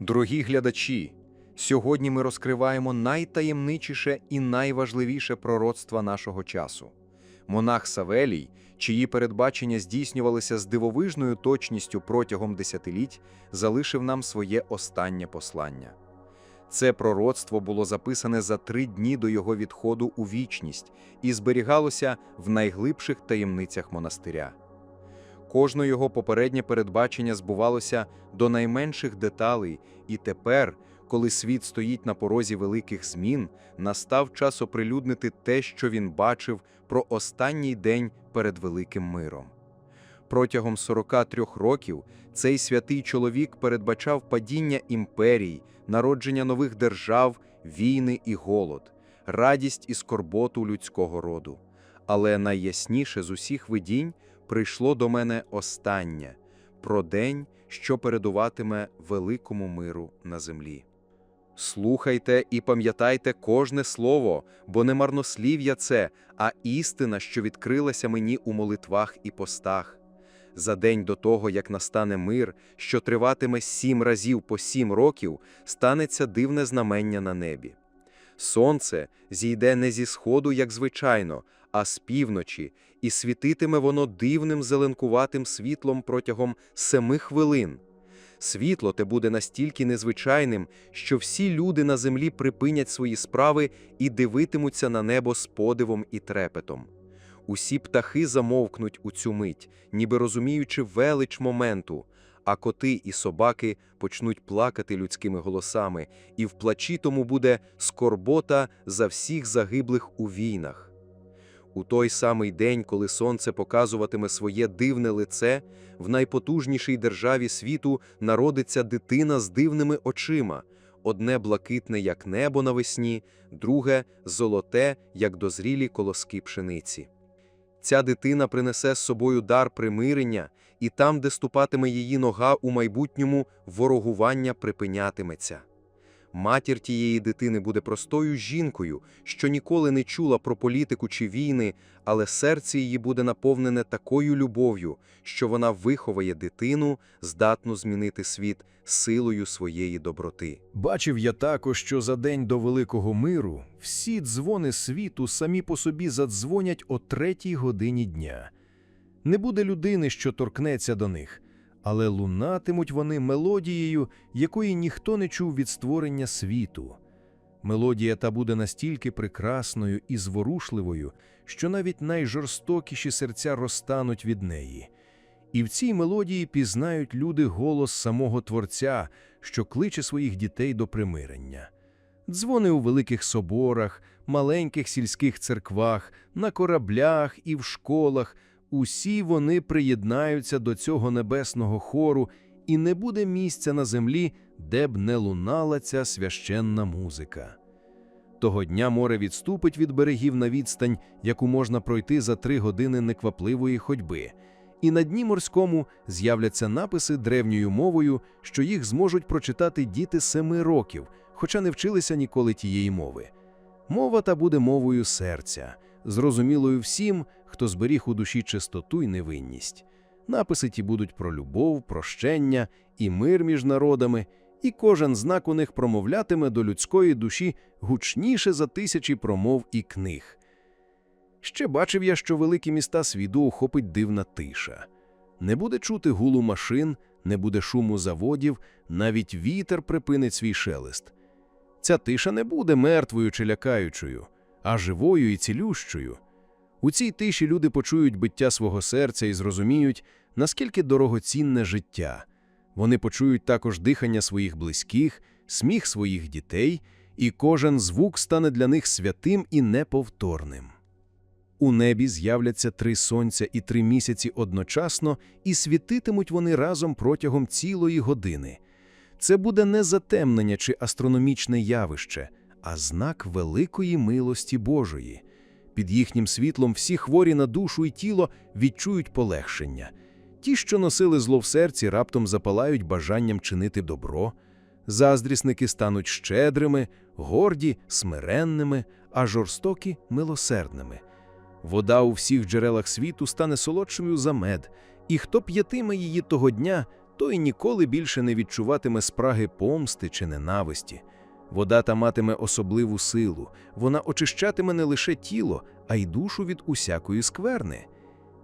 Дорогі глядачі, сьогодні ми розкриваємо найтаємничіше і найважливіше пророцтва нашого часу. Монах Савелій, чиї передбачення здійснювалися з дивовижною точністю протягом десятиліть, залишив нам своє останнє послання. Це пророцтво було записане за три дні до його відходу у вічність і зберігалося в найглибших таємницях монастиря. Кожне його попереднє передбачення збувалося до найменших деталей, і тепер, коли світ стоїть на порозі великих змін, настав час оприлюднити те, що він бачив про останній день перед великим миром. Протягом 43 років цей святий чоловік передбачав падіння імперій, народження нових держав, війни і голод, радість і скорботу людського роду. Але найясніше з усіх видінь прийшло до мене останнє про день, що передуватиме великому миру на землі. Слухайте і пам'ятайте кожне слово, бо не марнослів'я це, а істина, що відкрилася мені у молитвах і постах. За день до того, як настане мир, що триватиме сім разів по сім років, станеться дивне знамення на небі. Сонце зійде не зі сходу, як звичайно, а з півночі, і світитиме воно дивним зеленкуватим світлом протягом семи хвилин. Світло те буде настільки незвичайним, що всі люди на землі припинять свої справи і дивитимуться на небо з подивом і трепетом. Усі птахи замовкнуть у цю мить, ніби розуміючи велич моменту, а коти і собаки почнуть плакати людськими голосами, і в плачі тому буде скорбота за всіх загиблих у війнах. У той самий день, коли сонце показуватиме своє дивне лице, в найпотужнішій державі світу народиться дитина з дивними очима, одне блакитне, як небо навесні, друге золоте, як дозрілі колоски пшениці. Ця дитина принесе з собою дар примирення, і там, де ступатиме її нога у майбутньому, ворогування припинятиметься. Матір тієї дитини буде простою жінкою, що ніколи не чула про політику чи війни, але серце її буде наповнене такою любов'ю, що вона виховає дитину, здатну змінити світ силою своєї доброти. Бачив я також, що за день до Великого миру всі дзвони світу самі по собі задзвонять о третій годині дня. Не буде людини, що торкнеться до них, але лунатимуть вони мелодією, якої ніхто не чув від створення світу. Мелодія та буде настільки прекрасною і зворушливою, що навіть найжорстокіші серця розтануть від неї. І в цій мелодії пізнають люди голос самого Творця, що кличе своїх дітей до примирення. Дзвони у великих соборах, маленьких сільських церквах, на кораблях і в школах усі вони приєднаються до цього небесного хору, і не буде місця на землі, де б не лунала ця священна музика. Того дня море відступить від берегів на відстань, яку можна пройти за три години неквапливої ходьби, і на дні морському з'являться написи древньою мовою, що їх зможуть прочитати діти семи років, хоча не вчилися ніколи тієї мови. Мова та буде мовою серця, зрозумілою всім, хто зберіг у душі чистоту й невинність. Написи ті будуть про любов, прощення і мир між народами, і кожен знак у них промовлятиме до людської душі гучніше за тисячі промов і книг. Ще бачив я, що великі міста світу охопить дивна тиша. Не буде чути гулу машин, не буде шуму заводів, навіть вітер припинить свій шелест. Ця тиша не буде мертвою чи лякаючою, а живою і цілющою. У цій тиші люди почують биття свого серця і зрозуміють, наскільки дорогоцінне життя. Вони почують також дихання своїх близьких, сміх своїх дітей, і кожен звук стане для них святим і неповторним. У небі з'являться три сонця і три місяці одночасно, і світитимуть вони разом протягом цілої години. Це буде не затемнення чи астрономічне явище, а знак великої милості Божої. Під їхнім світлом всі хворі на душу і тіло відчують полегшення. Ті, що носили зло в серці, раптом запалають бажанням чинити добро. Заздрісники стануть щедрими, горді смиренними, а жорстокі милосердними. Вода у всіх джерелах світу стане солодшою за мед, і хто п'ятиме її того дня, той ніколи більше не відчуватиме спраги помсти чи ненависті. Вода та матиме особливу силу, вона очищатиме не лише тіло, а й душу від усякої скверни.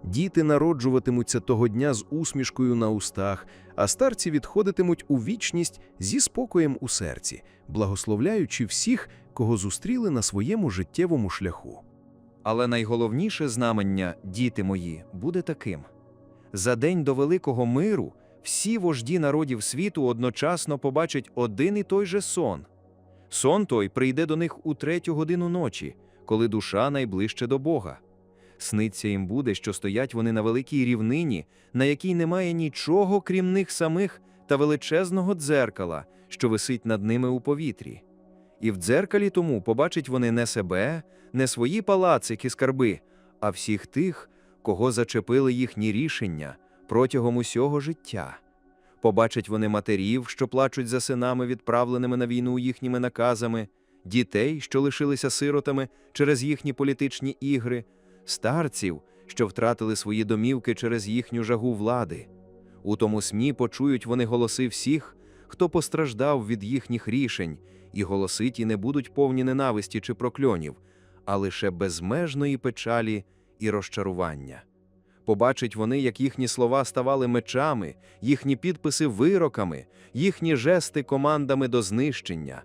Діти народжуватимуться того дня з усмішкою на устах, а старці відходитимуть у вічність зі спокоєм у серці, благословляючи всіх, кого зустріли на своєму життєвому шляху. Але найголовніше знамення, діти мої, буде таким: за день до великого миру всі вожді народів світу одночасно побачать один і той же сон. Сон той прийде до них у третю годину ночі, коли душа найближче до Бога. Сниться їм буде, що стоять вони на великій рівнині, на якій немає нічого, крім них самих та величезного дзеркала, що висить над ними у повітрі. І в дзеркалі тому побачать вони не себе, не свої палацики скарби, а всіх тих, кого зачепили їхні рішення протягом усього життя. Побачать вони матерів, що плачуть за синами, відправленими на війну їхніми наказами, дітей, що лишилися сиротами через їхні політичні ігри, старців, що втратили свої домівки через їхню жагу влади. У тому сні почують вони голоси всіх, хто постраждав від їхніх рішень, і голоси ті не будуть повні ненависті чи прокльонів, а лише безмежної печалі і розчарування. Побачать вони, як їхні слова ставали мечами, їхні підписи вироками, їхні жести командами до знищення.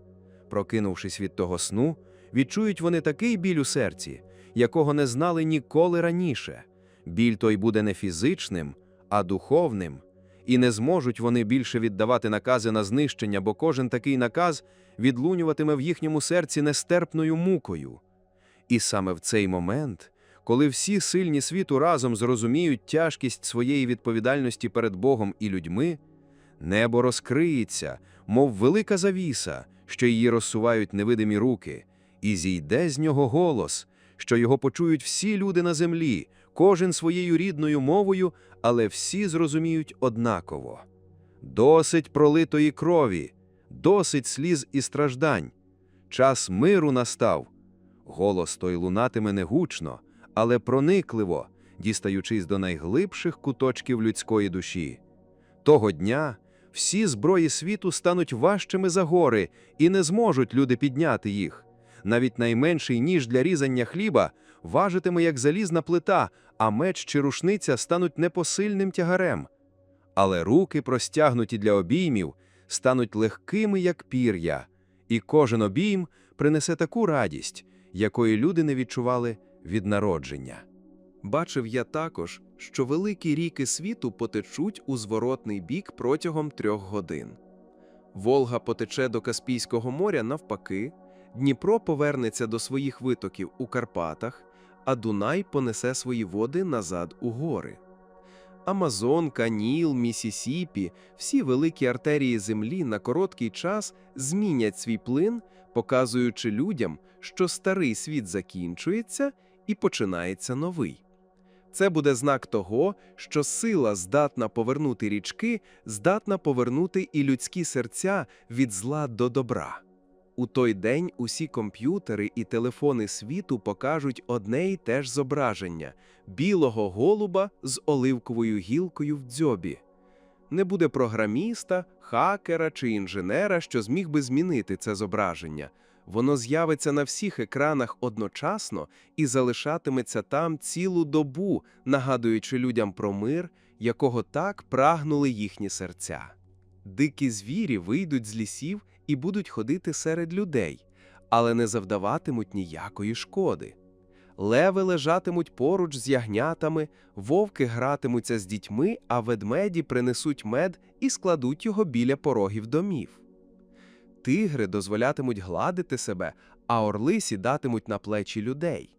Прокинувшись від того сну, відчують вони такий біль у серці, якого не знали ніколи раніше. Біль той буде не фізичним, а духовним, і не зможуть вони більше віддавати накази на знищення, бо кожен такий наказ відлунюватиме в їхньому серці нестерпною мукою. І саме в цей момент, коли всі сильні світу разом зрозуміють тяжкість своєї відповідальності перед Богом і людьми, небо розкриється, мов велика завіса, що її розсувають невидимі руки, і зійде з нього голос, що його почують всі люди на землі, кожен своєю рідною мовою, але всі зрозуміють однаково. Досить пролитої крові, досить сліз і страждань. Час миру настав. Голос той лунатиме не гучно, але проникливо, дістаючись до найглибших куточків людської душі. Того дня всі зброї світу стануть важчими за гори, і не зможуть люди підняти їх. Навіть найменший ніж для різання хліба важитиме як залізна плита, а меч чи рушниця стануть непосильним тягарем. Але руки, простягнуті для обіймів, стануть легкими, як пір'я, і кожен обійм принесе таку радість, якої люди не відчували від народження. Бачив я також, що великі ріки світу потечуть у зворотний бік протягом трьох годин. Волга потече до Каспійського моря навпаки, Дніпро повернеться до своїх витоків у Карпатах, а Дунай понесе свої води назад у гори. Амазонка, Ніл, Місісіпі, всі великі артерії землі на короткий час змінять свій плин, показуючи людям, що старий світ закінчується і починається новий. Це буде знак того, що сила здатна повернути річки, здатна повернути і людські серця від зла до добра. У той день усі комп'ютери і телефони світу покажуть одне й те ж зображення білого голуба з оливковою гілкою в дзьобі. Не буде програміста, хакера чи інженера, що зміг би змінити це зображення. Воно з'явиться на всіх екранах одночасно і залишатиметься там цілу добу, нагадуючи людям про мир, якого так прагнули їхні серця. Дикі звірі вийдуть з лісів і будуть ходити серед людей, але не завдаватимуть ніякої шкоди. Леви лежатимуть поруч з ягнятами, вовки гратимуться з дітьми, а ведмеді принесуть мед і складуть його біля порогів домів. Тигри дозволятимуть гладити себе, а орли сідатимуть на плечі людей.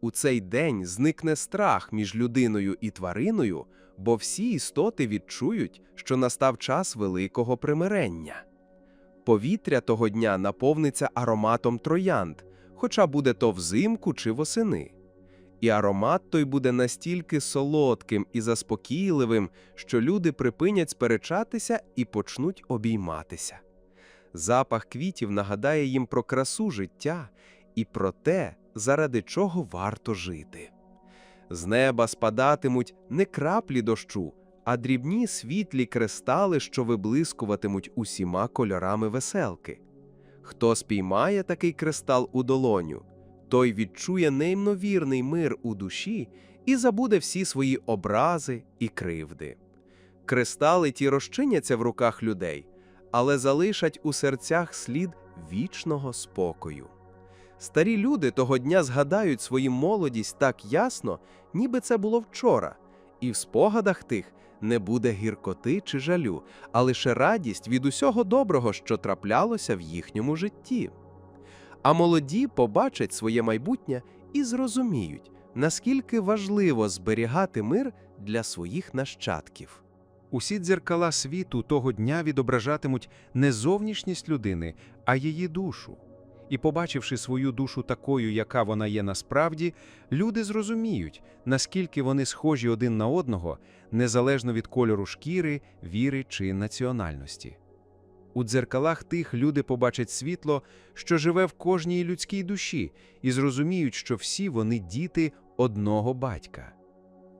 У цей день зникне страх між людиною і твариною, бо всі істоти відчують, що настав час великого примирення. Повітря того дня наповниться ароматом троянд, хоча буде то взимку чи восени. І аромат той буде настільки солодким і заспокійливим, що люди припинять сперечатися і почнуть обійматися. Запах квітів нагадає їм про красу життя і про те, заради чого варто жити. З неба спадатимуть не краплі дощу, а дрібні світлі кристали, що виблискуватимуть усіма кольорами веселки. Хто спіймає такий кристал у долоню, той відчує неймовірний мир у душі і забуде всі свої образи і кривди. Кристали ті розчиняться в руках людей, але залишать у серцях слід вічного спокою. Старі люди того дня згадають свою молодість так ясно, ніби це було вчора, і в спогадах тих не буде гіркоти чи жалю, а лише радість від усього доброго, що траплялося в їхньому житті. А молоді побачать своє майбутнє і зрозуміють, наскільки важливо зберігати мир для своїх нащадків. Усі дзеркала світу того дня відображатимуть не зовнішність людини, а її душу. І, побачивши свою душу такою, яка вона є насправді, люди зрозуміють, наскільки вони схожі один на одного, незалежно від кольору шкіри, віри чи національності. У дзеркалах тих люди побачать світло, що живе в кожній людській душі, і зрозуміють, що всі вони діти одного батька.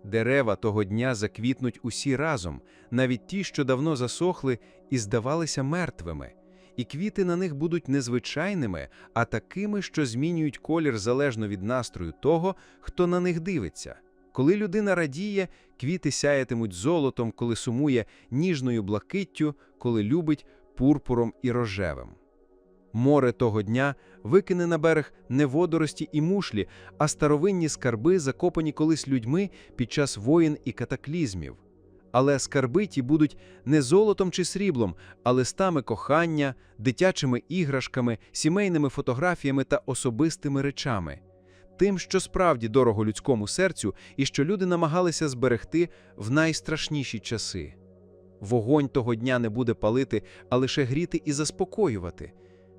Дерева того дня заквітнуть усі разом, навіть ті, що давно засохли і здавалися мертвими, і квіти на них будуть не звичайними, а такими, що змінюють колір залежно від настрою того, хто на них дивиться. Коли людина радіє, квіти сяятимуть золотом, коли сумує ніжною блакиттю, коли любить пурпуром і рожевим. Море того дня викине на берег не водорості і мушлі, а старовинні скарби, закопані колись людьми під час воїн і катаклізмів. Але скарби ті будуть не золотом чи сріблом, а листами кохання, дитячими іграшками, сімейними фотографіями та особистими речами. Тим, що справді дорого людському серцю і що люди намагалися зберегти в найстрашніші часи. Вогонь того дня не буде палити, а лише гріти і заспокоювати.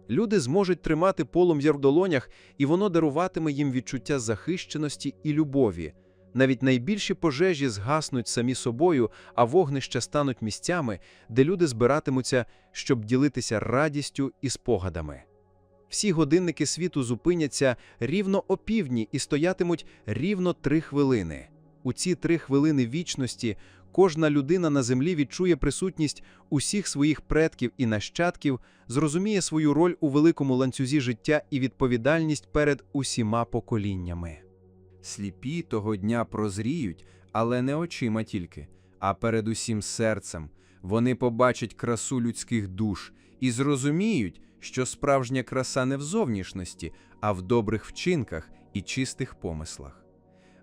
Люди зможуть тримати полум'я в долонях, і воно даруватиме їм відчуття захищеності і любові. Навіть найбільші пожежі згаснуть самі собою, а вогнища стануть місцями, де люди збиратимуться, щоб ділитися радістю і спогадами. Всі годинники світу зупиняться рівно опівдні і стоятимуть рівно три хвилини. У ці три хвилини вічності кожна людина на землі відчує присутність усіх своїх предків і нащадків, зрозуміє свою роль у великому ланцюзі життя і відповідальність перед усіма поколіннями. Сліпі того дня прозріють, але не очима тільки, а передусім серцем. Вони побачать красу людських душ і зрозуміють, що справжня краса не в зовнішності, а в добрих вчинках і чистих помислах.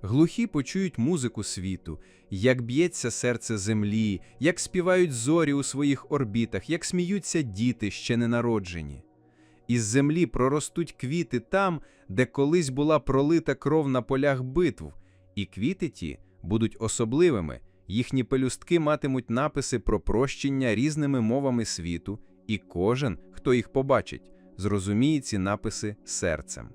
Глухі почують музику світу, як б'ється серце землі, як співають зорі у своїх орбітах, як сміються діти, ще не народжені. Із землі проростуть квіти там, де колись була пролита кров на полях битв, і квіти ті будуть особливими, їхні пелюстки матимуть написи про прощення різними мовами світу, і кожен, хто їх побачить, зрозуміє ці написи серцем.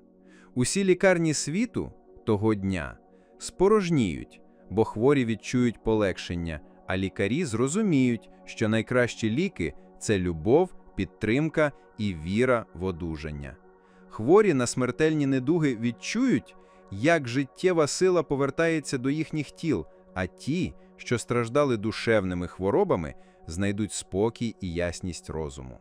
Усі лікарні світу того дня спорожніють, бо хворі відчують полегшення, а лікарі зрозуміють, що найкращі ліки це любов, підтримка і віра в одужання. Хворі на смертельні недуги відчують, як життєва сила повертається до їхніх тіл, а ті, що страждали душевними хворобами, знайдуть спокій і ясність розуму.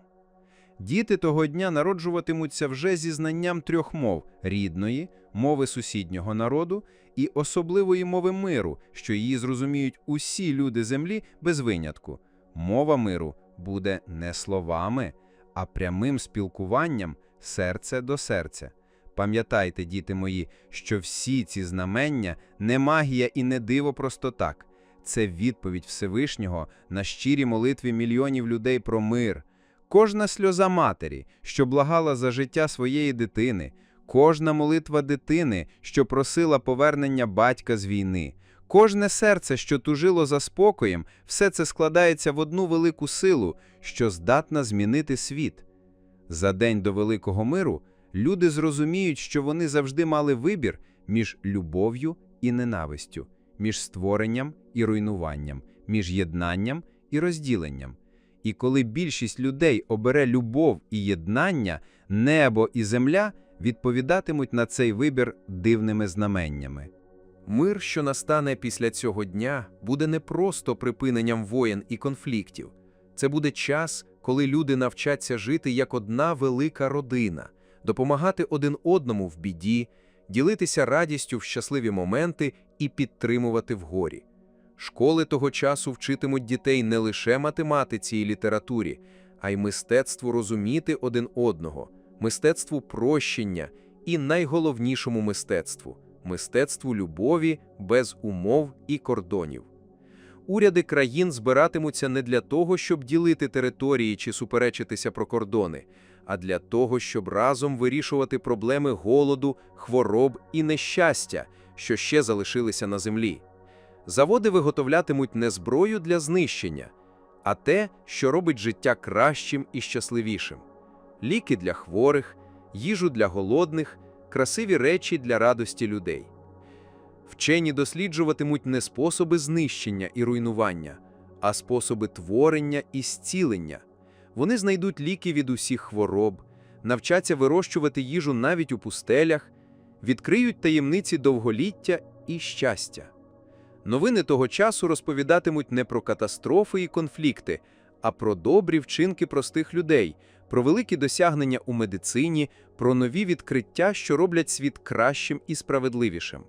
Діти того дня народжуватимуться вже зі знанням трьох мов рідної, мови сусіднього народу і особливої мови миру, що її зрозуміють усі люди землі без винятку. Мова миру буде не словами, а прямим спілкуванням серце до серця. Пам'ятайте, діти мої, що всі ці знамення не магія і не диво просто так. Це відповідь Всевишнього на щирі молитві мільйонів людей про мир. Кожна сльоза матері, що благала за життя своєї дитини, кожна молитва дитини, що просила повернення батька з війни, кожне серце, що тужило за спокоєм, все це складається в одну велику силу, що здатна змінити світ. За день до Великого миру люди зрозуміють, що вони завжди мали вибір між любов'ю і ненавистю, між створенням і руйнуванням, між єднанням і розділенням. І коли більшість людей обере любов і єднання, небо і земля відповідатимуть на цей вибір дивними знаменнями. Мир, що настане після цього дня, буде не просто припиненням воєн і конфліктів. Це буде час, коли люди навчаться жити як одна велика родина, допомагати один одному в біді, ділитися радістю в щасливі моменти і підтримувати в горі. Школи того часу вчитимуть дітей не лише математиці і літературі, а й мистецтву розуміти один одного, мистецтву прощення і найголовнішому мистецтву мистецтву любові без умов і кордонів. Уряди країн збиратимуться не для того, щоб ділити території чи суперечитися про кордони, а для того, щоб разом вирішувати проблеми голоду, хвороб і нещастя, що ще залишилися на землі. Заводи виготовлятимуть не зброю для знищення, а те, що робить життя кращим і щасливішим: ліки для хворих, їжу для голодних, красиві речі для радості людей. Вчені досліджуватимуть не способи знищення і руйнування, а способи творення і зцілення. Вони знайдуть ліки від усіх хвороб, навчаться вирощувати їжу навіть у пустелях, відкриють таємниці довголіття і щастя. Новини того часу розповідатимуть не про катастрофи і конфлікти, а про добрі вчинки простих людей, про великі досягнення у медицині, про нові відкриття, що роблять світ кращим і справедливішим.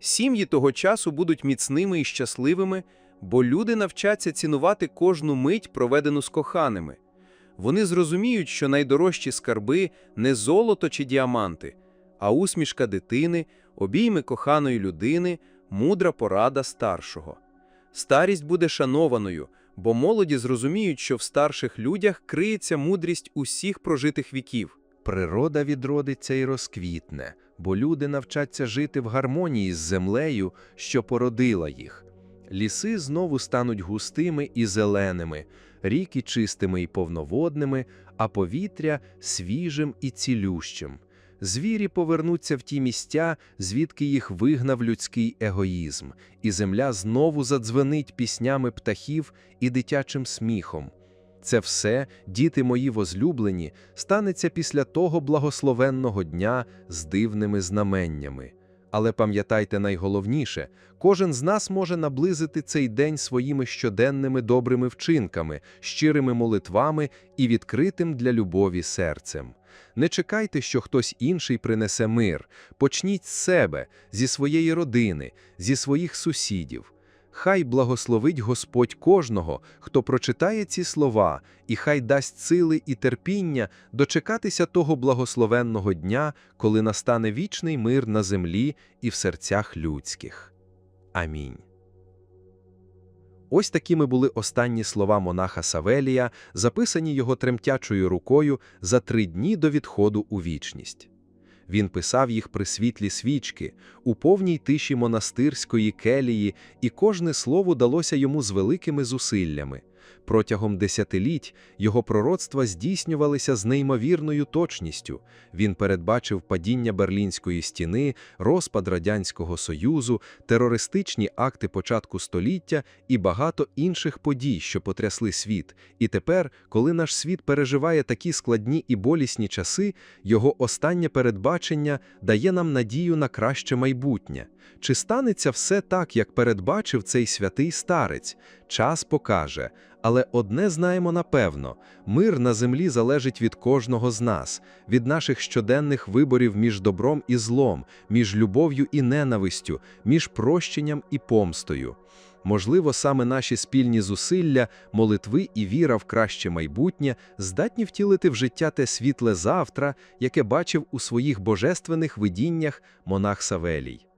Сім'ї того часу будуть міцними і щасливими, бо люди навчаться цінувати кожну мить, проведену з коханими. Вони зрозуміють, що найдорожчі скарби не золото чи діаманти, а усмішка дитини, обійми коханої людини, мудра порада старшого. Старість буде шанованою, бо молоді зрозуміють, що в старших людях криється мудрість усіх прожитих віків. Природа відродиться і розквітне, бо люди навчаться жити в гармонії з землею, що породила їх. Ліси знову стануть густими і зеленими, ріки чистими і повноводними, а повітря свіжим і цілющим. Звірі повернуться в ті місця, звідки їх вигнав людський егоїзм, і земля знову задзвенить піснями птахів і дитячим сміхом. Це все, діти мої возлюблені, станеться після того благословенного дня з дивними знаменнями. Але пам'ятайте найголовніше, кожен з нас може наблизити цей день своїми щоденними добрими вчинками, щирими молитвами і відкритим для любові серцем. Не чекайте, що хтось інший принесе мир. Почніть з себе, зі своєї родини, зі своїх сусідів. Хай благословить Господь кожного, хто прочитає ці слова, і хай дасть сили і терпіння дочекатися того благословенного дня, коли настане вічний мир на землі і в серцях людських. Амінь. Ось такими були останні слова монаха Савелія, записані його тремтячою рукою за три дні до відходу у вічність. Він писав їх при світлі свічки, у повній тиші монастирської келії, і кожне слово далося йому з великими зусиллями. Протягом десятиліть його пророцтва здійснювалися з неймовірною точністю. Він передбачив падіння Берлінської стіни, розпад Радянського Союзу, терористичні акти початку століття і багато інших подій, що потрясли світ. І тепер, коли наш світ переживає такі складні і болісні часи, його останнє передбачення дає нам надію на краще майбутнє. Чи станеться все так, як передбачив цей святий старець? Час покаже. Але одне знаємо напевно: мир на землі залежить від кожного з нас, від наших щоденних виборів між добром і злом, між любов'ю і ненавистю, між прощенням і помстою. Можливо, саме наші спільні зусилля, молитви і віра в краще майбутнє здатні втілити в життя те світле завтра, яке бачив у своїх божественних видіннях монах Савелій.